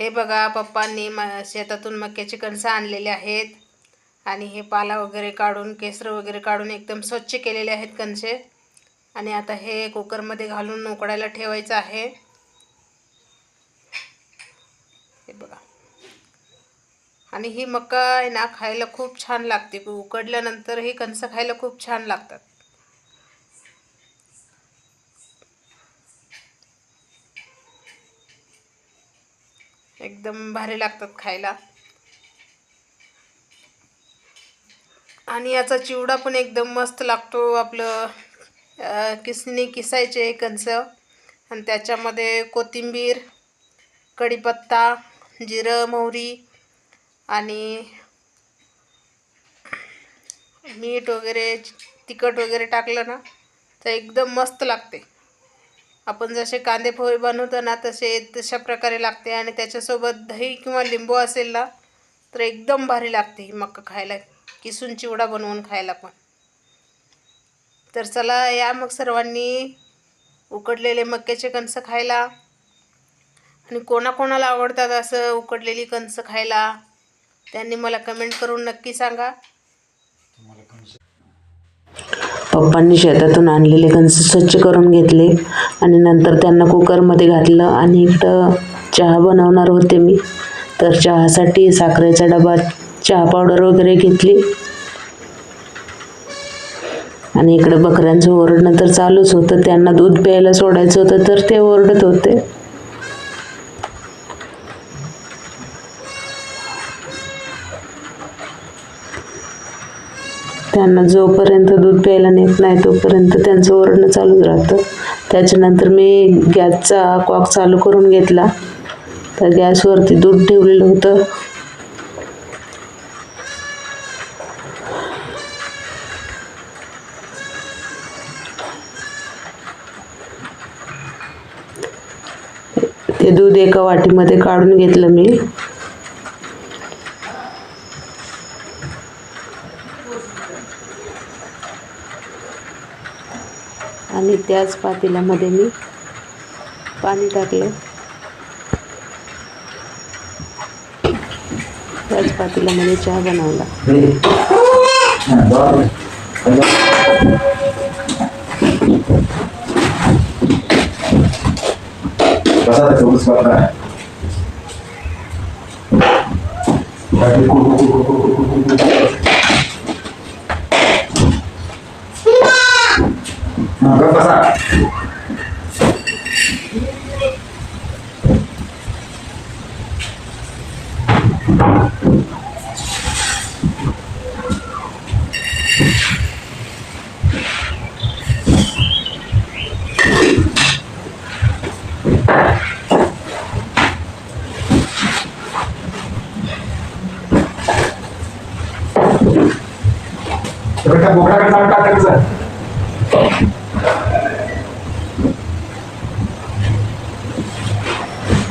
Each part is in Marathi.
हे बघा पप्पांनी म शेतातून मक्याचे कणसं आणलेले आहेत. आणि हे पाला वगैरे काढून केसर वगैरे काढून एकदम स्वच्छ केलेले आहेत कणसे. आणि आता हे कुकरमध्ये घालून उकडायला ठेवायचं आहे. हे बघा. आणि ही मका आहे ना खायला खूप छान लागते. उकडल्यानंतर ही कणसं खायला खूप छान लागतात. एकदम भारी लागतात खायला. आणि याचा चिवडा पण एकदम मस्त लागतो आपलं किसणी किसायचे कंच आणि त्याच्यामध्ये कोथिंबीर कढीपत्ता जिरं मोहरी आणि मीठ वगैरे तिखट वगैरे टाकलं ना तर एकदम मस्त लागते. आपण जसे कांदे पोहे बनवतो ना तसे तशा प्रकारे लागते आणि त्याच्यासोबत दही किंवा लिंबू असेल ना तर एकदम भारी लागते ही मक्का खायला. किसून चिवडा बनवून खायला पण. तर चला या मग सर्वांनी उकडलेले मक्याचे कणसं खायला. आणि कोणाकोणाला आवडतात असं उकडलेली कणसं खायला त्यांनी मला कमेंट करून नक्की सांगा. पप्पांनी शेतातून आणलेले कणस स्वच्छ करून घेतले. आणि नंतर त्यांना कुकरमध्ये घातलं आणि इकडं चहा बनवणार होते मी. तर चहासाठी साखरेचा डबा चहा पावडर वगैरे घेतली. आणि इकडं बकऱ्यांचं ओरडणं तर चालूच होतं. त्यांना दूध प्यायला सोडायचं होतं तर ते ओरडत होते. त्यांना जोपर्यंत दूध प्यायला नेत नाही तोपर्यंत त्यांचं ओरडणं चालूच राहतं. त्याच्यानंतर मी गॅसचा कॉक चालू करून घेतला. तर गॅसवरती दूध ठेवलेलं होतं. ते दूध एका वाटीमध्ये काढून घेतलं मी. आणि त्याच पातेल्यामध्ये मी पाणी टाकलं. त्याच पातेल्यामध्ये चहा बनवला. कसा त्याचा उस्मात काय बाकी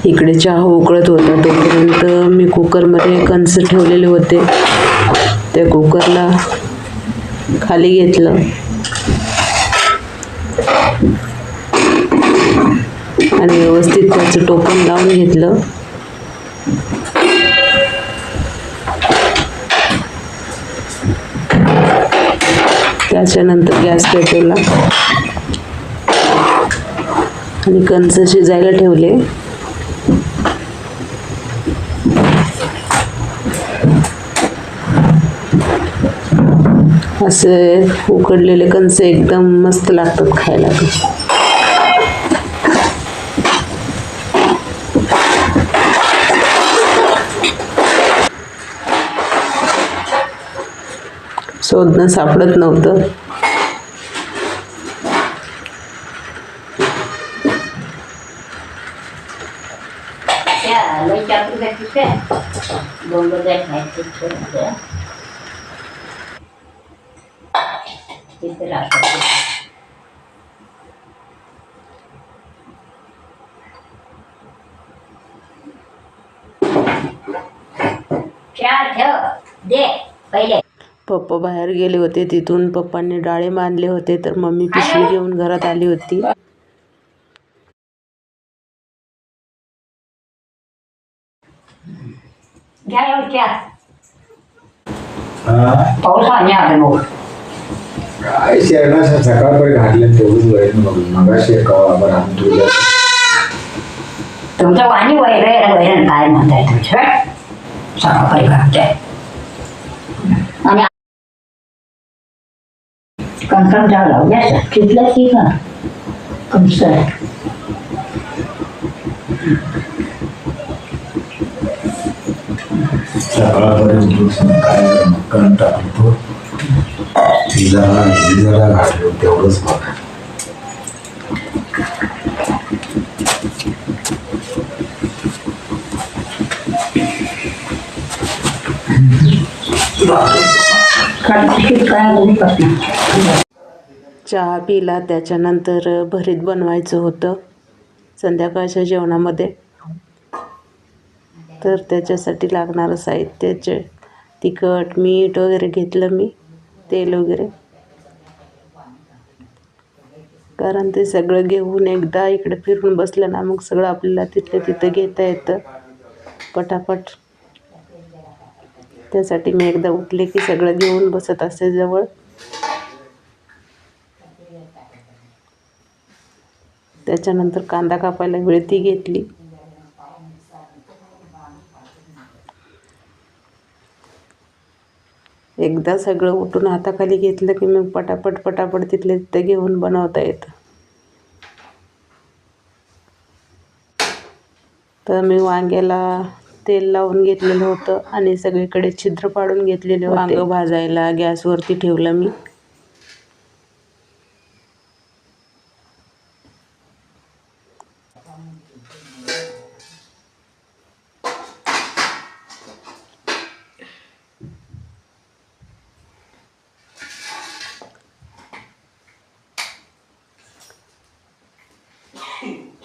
इकडे चहा उकळत होता तोपर्यंत मी कुकरमध्ये कणस ठेवलेले होते. त्या कुकरला खाली घेतलं. आणि व्यवस्थित त्याचं टोपण लावून घेतलं. त्याच्यानंतर गॅस पेटवला आणि कंच शिजायला ठेवले. असे उकडलेले कंच एकदम मस्त लागतात खायला. शोधणं सापडत नव्हतं. त्या चार ठेव दे पहिले. पप्पा बाहेर गेले होते. तिथून पप्पांनी डाळे बांधले होते. तर मम्मी पिशवी घेऊन घरात आली होती. हा? पाऊस आणि आले काय सकाळपर्यंत घातलं तेवढंच वय मग मगाशी कवा आपण आम्ही तुझ्या तुमचं पाणी वैरण वैरण काय म्हणताय तुमचं? सकाळी घालते कणकण झालं या तिथलं की का कंस सकाळपर्यंत उठून काय कण टाकतो ती जरा ही जरा घातलं तेवढंच बघ काय दोन्ही पासून चहा पिला त्याच्यानंतर भरीत बनवायचं होतं संध्याकाळच्या जेवणामध्ये. तर त्याच्यासाठी लागणारं साहित्याचे तिखट मीठ वगैरे घेतलं मी तेल वगैरे. कारण ते सगळं घेऊन एकदा इकडे फिरून बसलं ना मग सगळं आपल्याला तिथलं तिथं घेता येतं. पटापट. त्यासाठी मी एकदा उठले की सगळं घेऊन बसत असते जवळ. त्याच्यानंतर कांदा कापायला वेळती घेतली. एकदा सगळं उठून हाताखाली घेतलं की मग पटापट पटापट तिथले तिथे घेऊन बनवता येतं. तर मी वांग्याला तेल लावून घेतलेलं होतं आणि सगळीकडे छिद्र पाडून घेतलेले वांगं भाजायला गॅसवरती ठेवलं मी.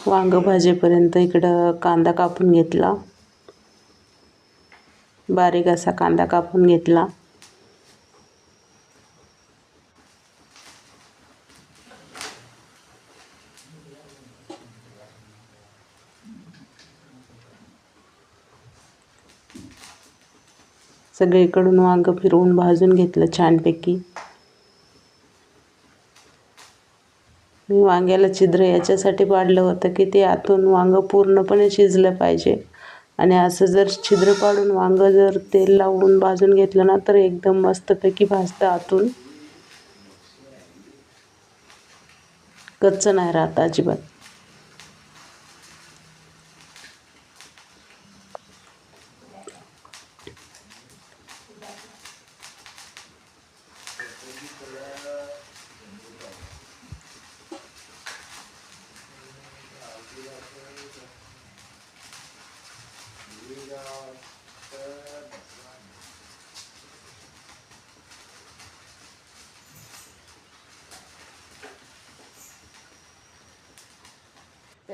वांगं भाजेपर्यंत इकडं कांदा कापून घेतला. बारीक असा कांदा कापून घेतला. सगळीकडून वांगं फिरवून भाजून घेतलं छानपैकी. मी वांग्याला छिद्र याच्यासाठी पाडलं होतं की ते आतून वांगं पूर्णपणे शिजलं पाहिजे. आणि असं जर छिद्र पाडून वांगं जर तेल लावून भाजून घेतलं ना तर एकदम मस्तपैकी भाजतं आतून. कच्चं नाही राहत अजिबात.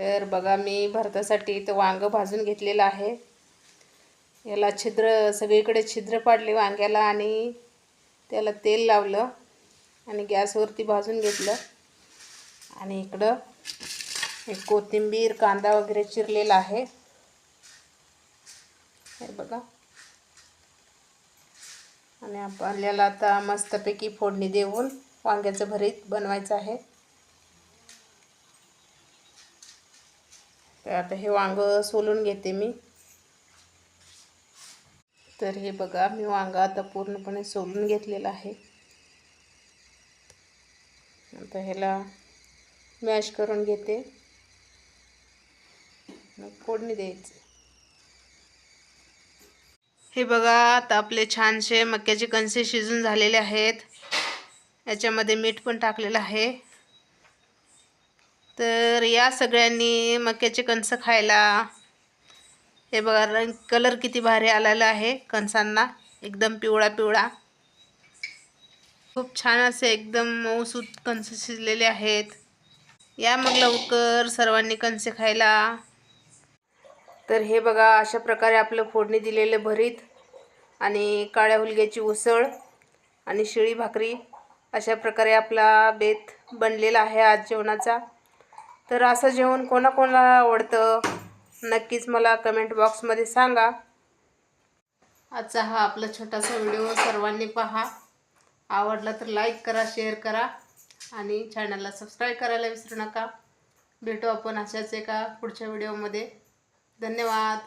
तर बघा मी भरतासाठी इथं वांगं भाजून घेतलेलं आहे. याला छिद्र सगळीकडे छिद्र पाडले वांग्याला आणि त्याला तेल लावलं आणि गॅसवरती भाजून घेतलं. आणि इकडं एक कोथिंबीर कांदा वगैरे चिरलेला आहे. हे बघा. आणि आपल्याला आता मस्तपैकी फोडणी देऊन वांग्याचं भरीत बनवायचं आहे. तर आता हे वांगं सोलून घेते मी. तर हे बघा मी वांगं आता पूर्णपणे सोलून घेतलेलं आहे. आता ह्याला मॅश करून घेते. मग फोडणी द्यायची. हे बघा आता आपले छानसे मक्याचे कणसे शिजून झालेले आहेत. याच्यामध्ये मीठ पण टाकलेलं आहे. तर या सगळ्यांनी मक्याचे कणसं खायला हे बघा रंग कलर किती भारी आलेला आहे कणसांना. एकदम पिवळा पिवळा. खूप छान असे एकदम मऊसूत कणस शिजलेले आहेत. या मग लवकर सर्वांनी कणसे खायला. तर हे बघा अशा प्रकारे आपलं फोडणी दिलेलं भरीत आणि काळ्या हुलग्याची उसळ आणि शिळी भाकरी अशा प्रकारे आपला बेत बनलेला आहे आज जेवणाचा. तर असं जेवण कोणाकोणाला आवडतं नक्कीच मला कमेंट बॉक्समध्ये सांगा. आजचा हा आपला छोटासा व्हिडिओ सर्वांनी पहा. आवडला तर लाईक करा शेअर करा आणि चॅनलला सबस्क्राईब करायला विसरू नका. भेटू आपण अशाच एका पुढच्या व्हिडिओमध्ये धन्यवाद.